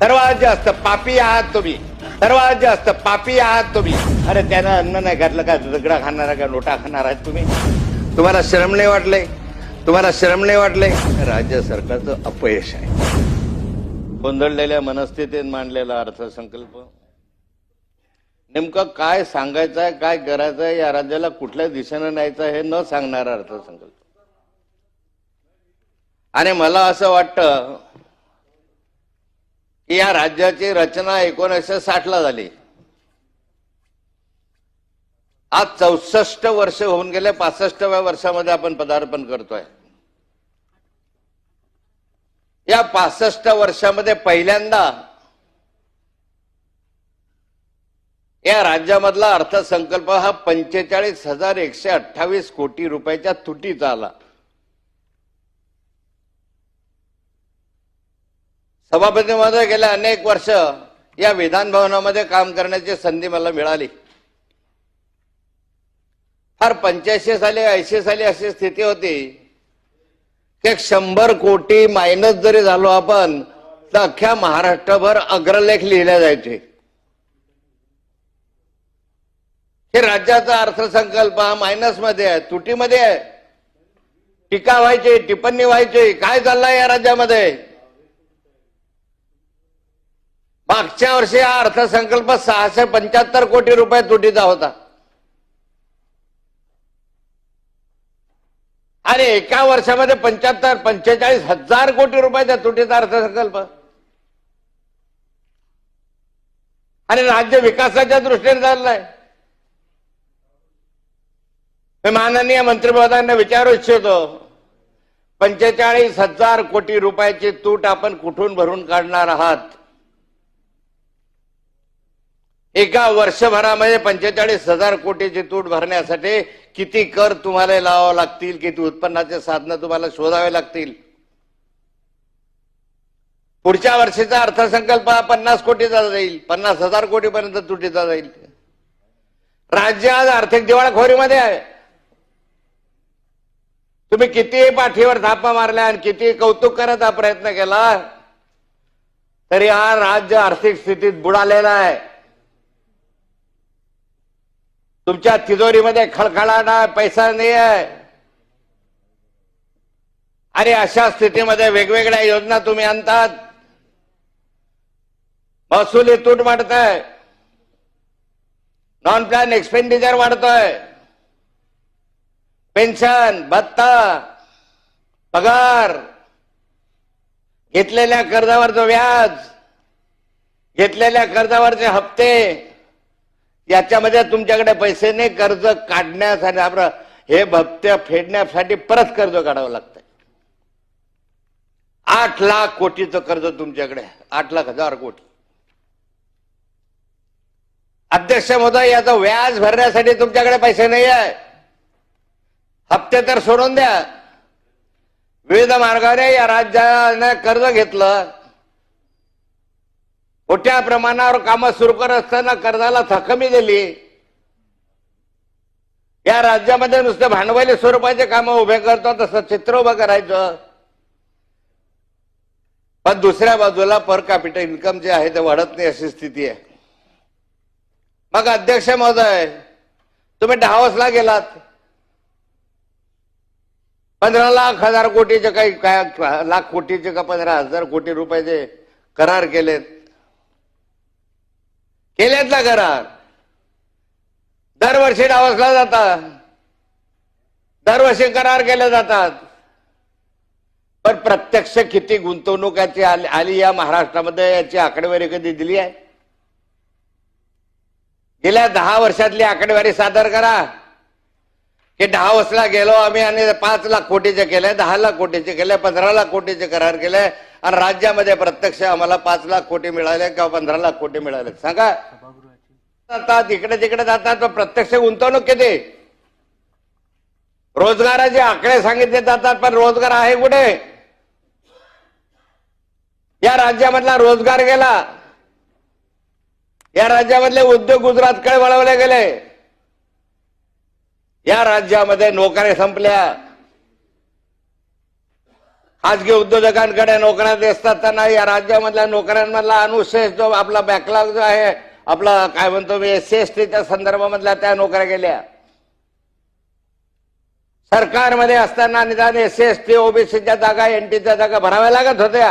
सर्वात जास्त पापी आहात तुम्ही. सर्वात जास्त पापी आहात तुम्ही. अरे त्यानं अन्न नाही घातलं का? दगडा खाणार का? नोटा खाणार आहात तुम्ही? तुम्हाला श्रम नाही वाटले तुम्हाला श्रम नाही वाटले राज्य सरकारचं अपयश आहे. गोंधळलेल्या मनस्थितीत मांडलेला अर्थसंकल्प. नेमकं काय सांगायचं आहे काय करायचं आहे या राज्याला कुठल्या दिशेनं न्यायचं हे न सांगणारा अर्थसंकल्प. आणि मला असं वाटतं की या राज्याची रचना एकोणीसशे साठ ला झाली. आज चौसष्ट वर्ष होऊन गेले पासष्टव्या वर्षामध्ये आपण पदार्पण करतोय. या पासष्ट वर्षामध्ये पहिल्यांदा या राज्यामधला अर्थसंकल्प हा पंचेचाळीस हजार एकशे अठ्ठावीस कोटी रुपयाच्या तुटीचा आला. सभापती महोदय गेल्या अनेक वर्ष या विधान भवनामध्ये काम करण्याची संधी मला मिळाली. फार पंच्याऐंशी साली ऐंशी साली अशी स्थिती होती की शंभर कोटी मायनस जरी झालो आपण तर अख्ख्या महाराष्ट्रभर अग्रलेख लिहिले जायचे. हे राज्याचा अर्थसंकल्प हा मायनसमध्ये आहे तुटीमध्ये आहे. टीका व्हायची टिप्पणी व्हायची काय चाललंय या राज्यामध्ये? मागच्या वर्षी हा अर्थसंकल्प सहाशे पंच्याहत्तर कोटी रुपये तुटीचा होता. आणि एका वर्षामध्ये पंच्याहत्तर पंचेचाळीस हजार कोटी रुपयाचा तुटीचा अर्थसंकल्प. आणि राज्य विकासाच्या दृष्टीने चाललाय. मी माननीय मंत्री विचारू इच्छितो पंचेचाळीस हजार कोटी रुपयाची तूट आपण कुठून भरून काढणार आहात? एका वर्षभरामध्ये पंचेचाळीस हजार कोटीची तूट भरण्यासाठी किती कर तुम्हाला लावावं लागतील किती उत्पन्नाचे साधनं तुम्हाला शोधावे लागतील? पुढच्या वर्षीचा अर्थसंकल्प हा पन्नास कोटीचा जाईल. पन्नास हजार कोटीपर्यंत तुटीचा जाईल. राज्य आज आर्थिक दिवाळखोरीमध्ये आहे. तुम्ही किती पाठीवर थापा मारल्या आणि किती कौतुक करायचा प्रयत्न केला तरी हा राज्य आर्थिक स्थितीत बुडालेला आहे. तुमच्या तिजोरीमध्ये खळखळा नाही पैसा नाही आहे आणि अशा स्थितीमध्ये वेगवेगळ्या योजना तुम्ही आणतात. महसुली तूट वाढतंय. नॉन प्लॅन एक्सपेंडिचर वाढतोय. पेन्शन भत्ता पगार. घेतलेल्या कर्जावरचं व्याज घेतलेल्या कर्जावरचे हप्ते. याच्यामध्ये तुमच्याकडे पैसे नाही कर्ज काढण्यासाठी आपलं हे भप्त्या फेडण्यासाठी परत कर्ज काढावं लागतंय. आठ लाख कोटीचं कर्ज तुमच्याकडे आठ लाख हजार कोटी. अध्यक्ष महोदय याचं व्याज भरण्यासाठी तुमच्याकडे पैसे नाही आहे हप्ते तर सोडून द्या. विविध मार्गाने या राज्याने कर्ज घेतलं. मोठ्या प्रमाणावर कामं सुरू करत असताना कर्जाला थकमी दिली. या राज्यामध्ये नुसतं भांडवली स्वरूपाचे कामं उभे करतो तसं चित्र उभं करायचं. पण दुसऱ्या बाजूला पर कॅपिटल इन्कम जे आहे ते वाढत नाही अशी स्थिती आहे. मग अध्यक्ष महोदय तुम्ही डहावसला गेलात. पंधरा लाख हजार कोटीचे काही काय लाख कोटीचे का पंधरा हजार कोटी रुपयाचे करार केलेत. केल्यात ना करार. दरवर्षी डावसला जातात. दरवर्षी करार केल्या जातात. पण प्रत्यक्ष किती गुंतवणुकाची आली आली या महाराष्ट्रामध्ये याची आकडेवारी कधी दिली आहे? गेल्या दहा वर्षातली आकडेवारी सादर करा. की दहा वर्षला गेलो आम्ही आणि पाच लाख कोटीचे केले दहा लाख कोटीचे केले पंधरा लाख कोटीचे करार केले आणि राज्यामध्ये प्रत्यक्ष आम्हाला पाच लाख कोटी मिळाले किंवा पंधरा लाख कोटी मिळाले. सांगा. जातात इकडे तिकडे जातात प्रत्यक्ष गुंतवणूक किती? रोजगाराचे आकडे सांगितले जातात पण रोजगार आहे कुठे? या राज्यामधला रोजगार गेला. या राज्यामधले उद्योग गुजरातकडे वळवले गेले. या राज्यामध्ये नोकऱ्या संपल्या. खाजगी उद्योजकांकडे नोकऱ्या असताना या राज्यामधल्या नोकऱ्यांमधला अनुशेष जो आपला बॅकलॉग जो आहे आपला काय म्हणतो मी एस सी एस टीच्या संदर्भामधल्या त्या नोकऱ्या गेल्या. सरकारमध्ये असताना निदान एस सी एस टी ओबीसीच्या जागा एनटीच्या जागा भराव्या लागत होत्या.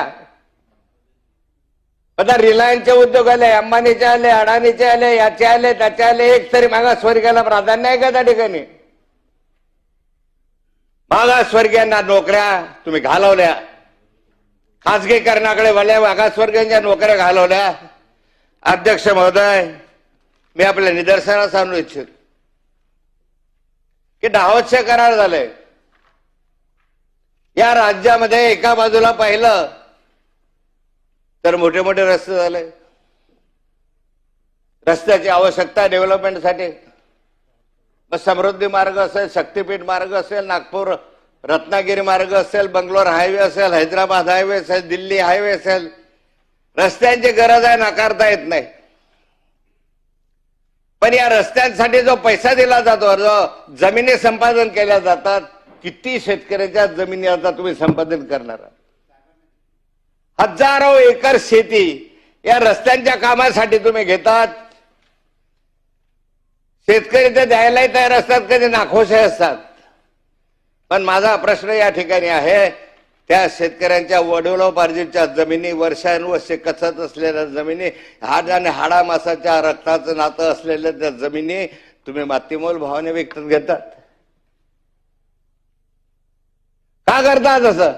आता रिलायन्सचे उद्योग आले अंबानीचे आले अडाणीचे आले याचे आले त्याचे आले एक तरी मागासवर्गीयाला प्राधान्य आहे का त्या ठिकाणी? मागासवर्गीयांना नोकऱ्या तुम्ही घालवल्या. खासगीकरणाकडे वल्या मागासवर्गीयांच्या नोकऱ्या घालवल्या. अध्यक्ष महोदय मी आपल्या निदर्शनास आणू इच्छित. की डावतचे करार झाले. या राज्यामध्ये एका बाजूला पाहिलं तर मोठे मोठे रस्ते झाले. रस्त्याची आवश्यकता डेव्हलपमेंटसाठी मग समृद्धी मार्ग असेल शक्तीपीठ मार्ग असेल नागपूर रत्नागिरी मार्ग असेल बंगलोर हायवे असेल हैदराबाद हायवे असेल दिल्ली हायवे असेल. रस्त्यांची गरज आहे नाकारता येत नाही. पण या रस्त्यांसाठी जो पैसा दिला जातो जो जमिनी संपादन केल्या जातात किती शेतकऱ्यांच्या जमिनी आता तुम्ही संपादन करणार आहात? हजारो एकर शेती या रस्त्यांच्या कामासाठी तुम्ही घेतात. शेतकरी तर द्यायलाही तयार असतात कधी नाखोशे असतात. पण माझा प्रश्न या ठिकाणी आहे त्या शेतकऱ्यांच्या वडिलोपार्जितच्या जमिनी वर्षानुवर्षे कचत असलेल्या जमिनी हाड आणि हाडा मासाच्या रक्ताचं नातं असलेल्या त्या जमिनी तुम्ही मातीमोल भावाने विकत घेतात. का करतात असं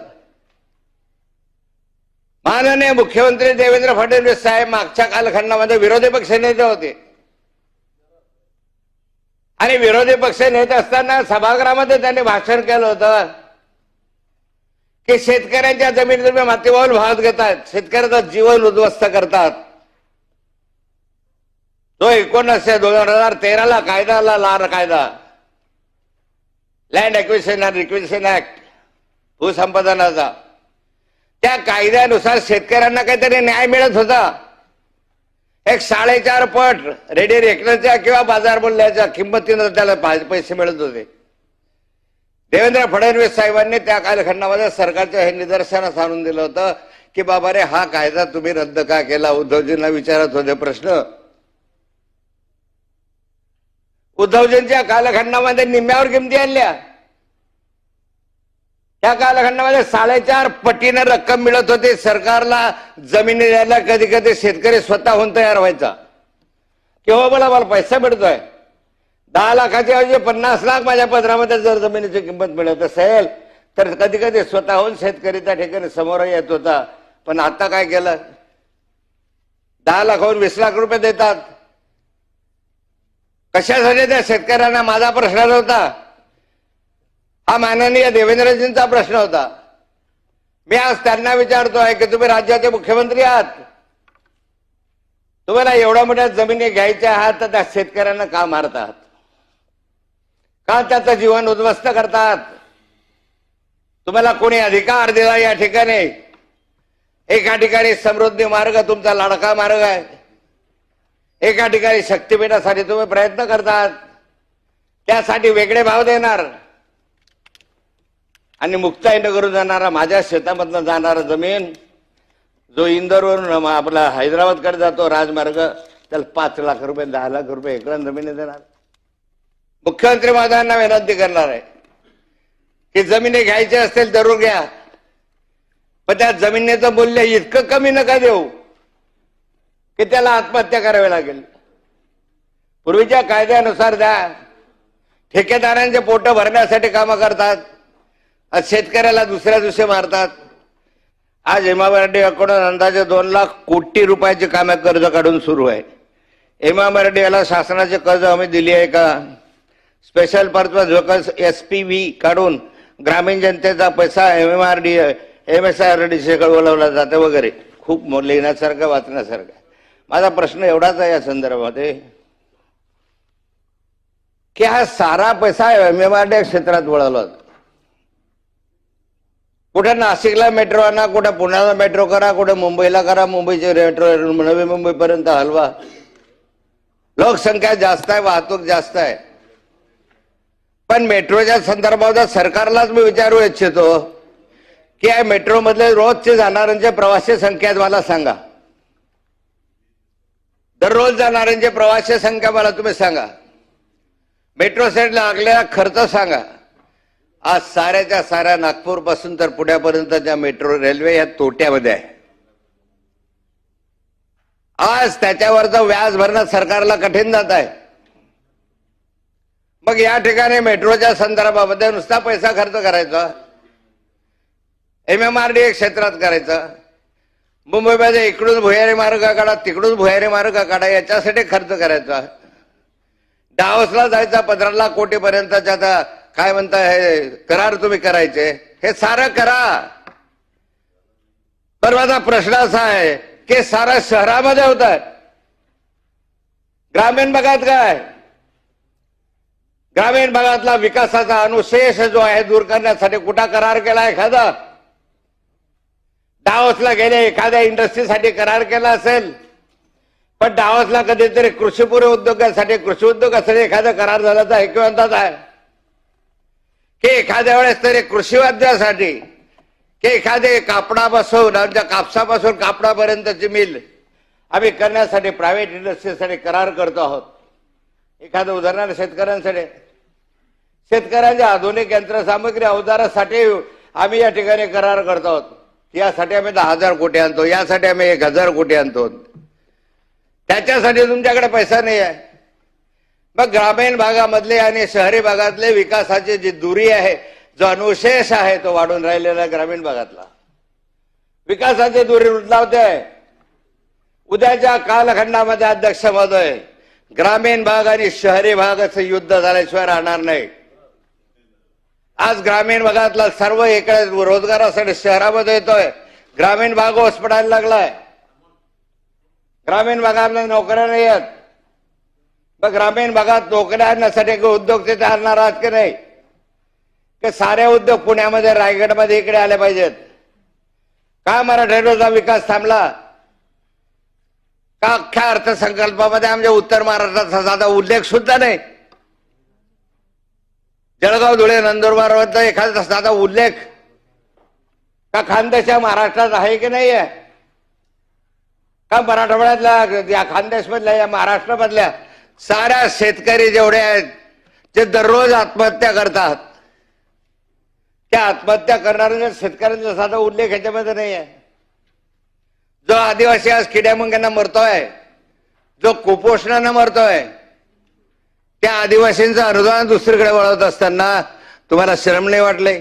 माननीय मुख्यमंत्री देवेंद्र फडणवीस साहेब मागच्या कालखंडामध्ये विरोधी पक्ष नेते होते. आणि विरोधी पक्ष नेत असताना सभागृहामध्ये त्यांनी भाषण केलं होतं की शेतकऱ्यांच्या जमिनी तुम्ही मातीभाऊल भावात घेतात. शेतकऱ्याचं जीवन उद्ध्वस्त करतात. तो एकोणीसशे दोन हजार तेराला कायदा आला लाल कायदा. Land acquisition and requisition act भूसंपादनाचा. त्या कायद्यानुसार शेतकऱ्यांना काहीतरी न्याय मिळत होता. एक साडेचार पट रेडी रेकनरच्या किंवा बाजार मूल्याच्या किंमतीनं त्याला पैसे मिळत होते. देवेंद्र फडणवीस साहेबांनी त्या कालखंडामध्ये सरकारच्या हे निदर्शनास आणून दिलं होतं की बाबा रे हा कायदा तुम्ही रद्द का केला? उद्धवजींना विचारत होते प्रश्न. उद्धवजींच्या कालखंडामध्ये निम्म्यावर किमती आणल्या. त्या कालखंडामध्ये साडेचार पटीनं रक्कम मिळत होती. सरकारला जमिनी द्यायला कधी कधी शेतकरी स्वतःहून तयार व्हायचा. किंवा मला मला पैसा मिळतोय? दहा लाखाच्या ऐवजी पन्नास लाख माझ्या पदरामध्ये जर जमिनीची किंमत मिळत असेल तर कधी कधी स्वतःहून शेतकरी त्या ठिकाणी समोर येत होता. पण आता काय केलं? दहा लाखाहून वीस लाख रुपये देतात. कशासाठी त्या शेतकऱ्यांना माझा प्रश्न होता हा माननीय देवेंद्रजींचा प्रश्न होता. मी आज त्यांना विचारतोय की तुम्ही राज्याचे मुख्यमंत्री आहात? तुम्हाला एवढ्या मोठ्या जमिनी घ्यायच्या आहात तर त्या शेतकऱ्यांना का मारतात? का त्याचं जीवन उद्ध्वस्त करतात? तुम्हाला कोणी अधिकार दिला या ठिकाणी? एका ठिकाणी समृद्धी मार्ग तुमचा लाडका मार्ग आहे. एका ठिकाणी शक्तीपीठासाठी तुम्ही प्रयत्न करतात. त्यासाठी वेगळे भाव देणार. आणि मुक्ताईनं करून जाणारा माझ्या शेतामधनं जाणारा जमीन जो इंदोरवरून आपला हैदराबादकडे जातो राजमार्ग त्याला पाच लाख रुपये दहा लाख रुपये एकरा जमिनी देणार. मुख्यमंत्री महोदयांना विनंती करणार आहे की जमिनी घ्यायची असतील जरूर घ्या. पण त्या जमिनीचं मूल्य इतकं कमी नका देऊ की त्याला आत्महत्या करावी लागेल. पूर्वीच्या कायद्यानुसार द्या ठेकेदारांचे पोट भरण्यासाठी कामं करतात. आज शेतकऱ्याला दुसऱ्या दिवशी मारतात. आज एमआरडी अकाउंट अंदाजे दोन लाख कोटी रुपयाचे कामे कर्ज काढून सुरू आहे. एमआरडी याला शासनाचे कर्ज हमी दिली आहे का? Special purpose vehicles S P V काढून ग्रामीण जनतेचा पैसा M R D M S R D बोलवला जाते वगैरे. खूप लिहिण्यासारखं वाचण्यासारखं. आहे. माझा प्रश्न एवढाच आहे या संदर्भामध्ये. की हा सारा पैसा एम एम आर डी क्षेत्रात वळवला कुठे नाशिकला मेट्रो आणा कुठे पुण्याला मेट्रो करा कुठे मुंबईला करा मुंबईचे मेट्रो नवी मुंबईपर्यंत हलवा. लोकसंख्या जास्त आहे वाहतूक जास्त आहे. पण मेट्रोच्या संदर्भात सरकारलाच मी विचारू इच्छितो की या मेट्रोमधले रोजचे जाणाऱ्यांचे प्रवासी संख्या मला सांगा. दररोज जाणाऱ्यांची प्रवासी संख्या मला तुम्ही सांगा. मेट्रो सेट लागलेला खर्च सांगा. आज साऱ्याच्या साऱ्या नागपूरपासून तर पुण्यापर्यंतच्या मेट्रो रेल्वे या तोट्यामध्ये आहे. आज त्याच्यावरचं व्याज भरणं सरकारला कठीण जात आहे. मग या ठिकाणी मेट्रोच्या संदर्भामध्ये नुसता पैसा खर्च करायचा? एम एम आर डी क्षेत्रात करायचं? मुंबईमध्ये इकडून भुयारी मार्ग काढा तिकडून भुयारी मार्ग काढा याच्यासाठी खर्च करायचा? डावसला जायचा पंधरा लाख कोटीपर्यंतच्या आता काय म्हणता हे करार तुम्ही करायचे? हे सारं करा. पण माझा प्रश्न असा आहे की सारा शहरामध्ये होत आहे ग्रामीण भागात काय? ग्रामीण भागातला विकासाचा अनुशेष जो आहे दूर करण्यासाठी कुठा करार केला एखादा? डावसला गेले एखाद्या इंडस्ट्रीसाठी करार केला असेल. पण डावसला कधीतरी कृषीपूर्व उद्योगासाठी कृषी उद्योगासाठी एखादा करार झाल्याचा ऐकवंताच आहे. की एखाद्या वेळेस तरी कृषी वाद्यासाठी की एखादे कापडापासून आमच्या कापसापासून कापडापर्यंतची मिल आम्ही करण्यासाठी प्रायव्हेट इंडस्ट्रीसाठी करार करतो आहोत. एखादं उदाहरण शेतकऱ्यांसाठी. शेतकऱ्यांच्या आधुनिक यंत्रसामग्री अवजारासाठी आम्ही या ठिकाणी करार करतो आहोत. यासाठी आम्ही दहा हजार कोटी आणतो यासाठी आम्ही एक हजार कोटी आणतो. त्याच्यासाठी तुमच्याकडे पैसा नाही आहे. मग ग्रामीण भागामधले आणि शहरी भागातले विकासाची जी दुरी आहे जो अनुशेष आहे तो वाढून राहिलेला आहे ग्रामीण भागातला. विकासाची दुरी उडलावते उद्याच्या कालखंडामध्ये अध्यक्ष महोदय ग्रामीण भाग आणि शहरी भागाचं युद्ध झाल्याशिवाय राहणार नाही. आज ग्रामीण भागातला सर्व इकडे रोजगारासाठी शहरामध्ये येतोय. ग्रामीण भाग ओसपडायला लागलाय. ग्रामीण भागामध्ये नोकऱ्या नाही आहेत. मग ग्रामीण भागात नोकऱ्यांसाठी आणण्यासाठी उद्योग तिथे आणणार आहात की नाही? की सारे उद्योग पुण्यामध्ये रायगडमध्ये इकडे आले पाहिजेत. का मराठवाड्याचा विकास थांबला? का अख्ख्या अर्थसंकल्पामध्ये आमच्या उत्तर महाराष्ट्राचा साधा उल्लेख सुद्धा नाही? जळगाव धुळे नंदुरबार एखादा साधा उल्लेख? का खानदेशा महाराष्ट्रात आहे की नाही आहे? का मराठवाड्यातल्या या खानदेशमधल्या या महाराष्ट्रामधल्या साऱ्या शेतकरी जेवढे आहेत जे दररोज आत्महत्या करतात त्या आत्महत्या करणाऱ्या शेतकऱ्यांचा साधा उल्लेख ह्याच्यामध्ये नाही आहे. जो आदिवासी आज किड्यामुंग्यांना मरतोय जो कुपोषणानं मरतोय त्या आदिवासींचं अनुदान दुसरीकडे वळवत असताना तुम्हाला श्रम नाही वाटले?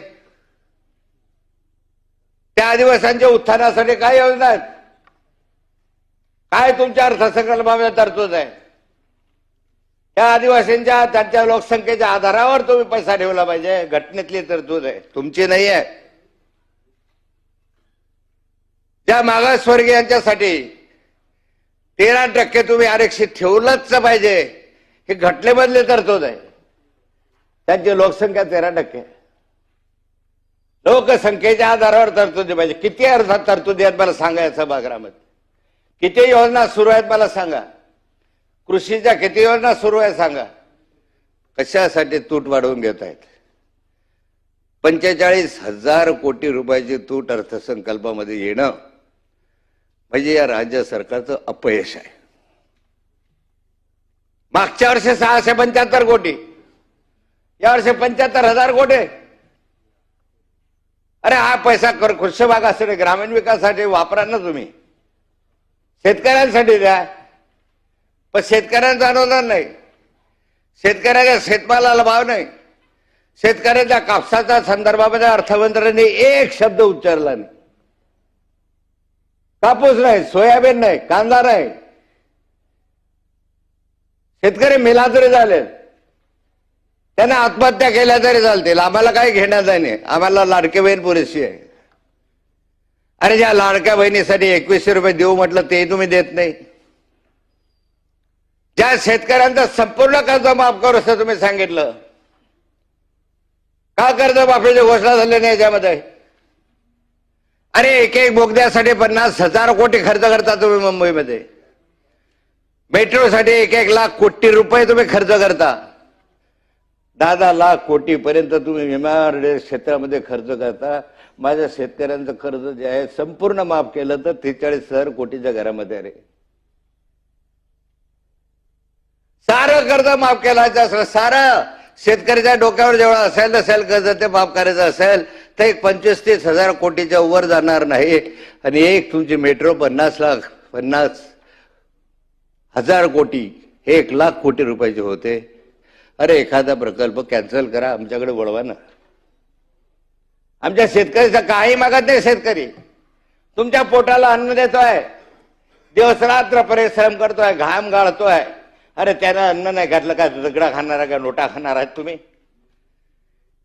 त्या आदिवासांच्या उत्थानासाठी काय योजना आहेत? काय तुमच्या अर्थसंकल्पामध्ये तरतूद आहे? त्या आदिवासींच्या त्यांच्या लोकसंख्येच्या आधारावर तुम्ही पैसा ठेवला पाहिजे. घटनेतली तरतूद आहे. तुमची नाही आहे. ज्या मागासवर्गीयांच्यासाठी तेरा टक्के तुम्ही आरक्षित ठेवलंच पाहिजे हे घटनेमधली तरतूद आहे. त्यांची लोकसंख्या तेरा टक्के. लोकसंख्येच्या आधारावर तरतुदी पाहिजे. किती अर्थात तरतुदी आहेत मला सांगा या सभागृहामध्ये. किती योजना सुरू आहेत मला सांगा. कृषीच्या किती योजना सुरू आहे सांगा. कशासाठी तूट वाढवून घेत आहेत पंचेचाळीस हजार कोटी रुपयाची तूट अर्थसंकल्पामध्ये येणं म्हणजे या राज्य सरकारचं अपयश आहे. मागच्या वर्षी सहाशे पंच्याहत्तर कोटी. या वर्षी पंच्याहत्तर हजार कोटी. अरे हा पैसा कर कृषी भागासाठी ग्रामीण विकासासाठी वापरा ना तुम्ही. शेतकऱ्यांसाठी द्या. पण शेतकऱ्यांचा अनुदान नाही. शेतकऱ्याच्या शेतमालाला भाव नाही. शेतकऱ्याच्या कापसाच्या संदर्भामध्ये अर्थमंत्र्यांनी एक शब्द उच्चारला नाही. कापूस नाही सोयाबीन नाही कांदा नाही. शेतकरी मिला तरी त्यांना आत्महत्या केल्या तरी चालतील. आम्हाला काही घेण्याचं नाही. आम्हाला लाडकी बहीण पुरेशी आहे. अरे ज्या लाडक्या बहिणीसाठी एकवीसशे रुपये देऊ म्हटलं ते तुम्ही देत नाही. या शेतकऱ्यांचा संपूर्ण कर्ज माफ करू असं तुम्ही सांगितलं. का कर्ज माफीची घोषणा झाली नाही याच्यामध्ये? अरे एक एक बोगद्यासाठी पन्नास हजार कोटी खर्च करता तुम्ही मुंबईमध्ये. मेट्रोसाठी एक एक लाख कोटी रुपये तुम्ही खर्च करता. दहा दहा लाख कोटीपर्यंत तुम्ही विमा क्षेत्रामध्ये खर्च करता. माझ्या शेतकऱ्यांचं कर्ज जे आहे संपूर्ण माफ केलं तर त्रेचाळीस हजार कोटीच्या घरामध्ये रे. सारं कर्ज माफ केलायचं असलं सारं शेतकऱ्याच्या डोक्यावर जेवढं असेल नसेल कर्ज ते माफ करायचं असेल तर एक पंचवीस तीस हजार कोटीच्या वर जाणार नाही. आणि एक तुमची मेट्रो पन्नास लाख पन्नास हजार कोटी एक लाख कोटी रुपयाचे होते. अरे एखादा प्रकल्प कॅन्सल करा आमच्याकडे वळवा ना. आमच्या शेतकऱ्याचं काही मागत नाही शेतकरी. तुमच्या पोटाला अन्न देतोय. दिवसरात्र परिश्रम करतोय घाम गाळतोय. अरे त्यानं अन्न नाही घातलं का? दगडा खाणार का? नोटा खाणार आहात तुम्ही?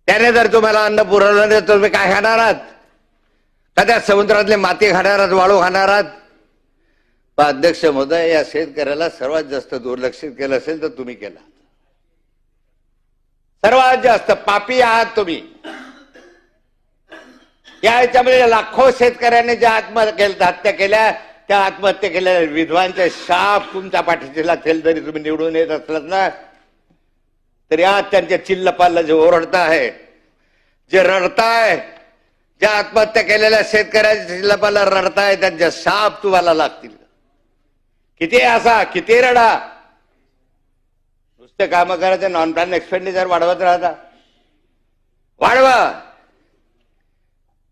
त्याने जर तुम्हाला अन्न पुरवलं नाही तर तुम्ही काय खाणार आहात? का त्या समुद्रातले माती खाणार आहात वाळू खाणार आहात? पण अध्यक्ष महोदय या शेतकऱ्याला सर्वात जास्त दुर्लक्षित केलं असेल तर तुम्ही केला. सर्वात जास्त पापी आहात तुम्ही. या याच्यामध्ये लाखो शेतकऱ्यांनी ज्या आत्महत्या केल्या हत्या केल्या त्या आत्महत्या केलेल्या विधवांचे शाप तुमच्या पाठीशी लागतील जरी तुम्ही निवडून येत असलात ना तरी आज त्यांच्या चिल्लपाला जे ओरडता आहे जे रडताय ज्या आत्महत्या केलेल्या शेतकऱ्याच्या चिल्लपाला रडताय त्यांच्या शाप तुम्हाला लागतील. किती असा किती रडा. नुसते कामं करायचं नॉन प्लॅन एक्सपेंडिचर वाढवत राहता. वाढवा.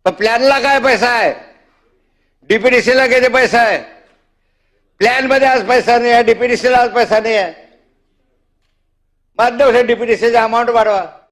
तर प्लॅनला काय पैसा आहे? डीपीडीसीला किती पैसा आहे. प्लॅनमध्ये आज पैसा नाही आहे डीपीडीसीला आज पैसा नाही आहे. माध्यम डीपीडीसीचा अमाऊंट वाढवा.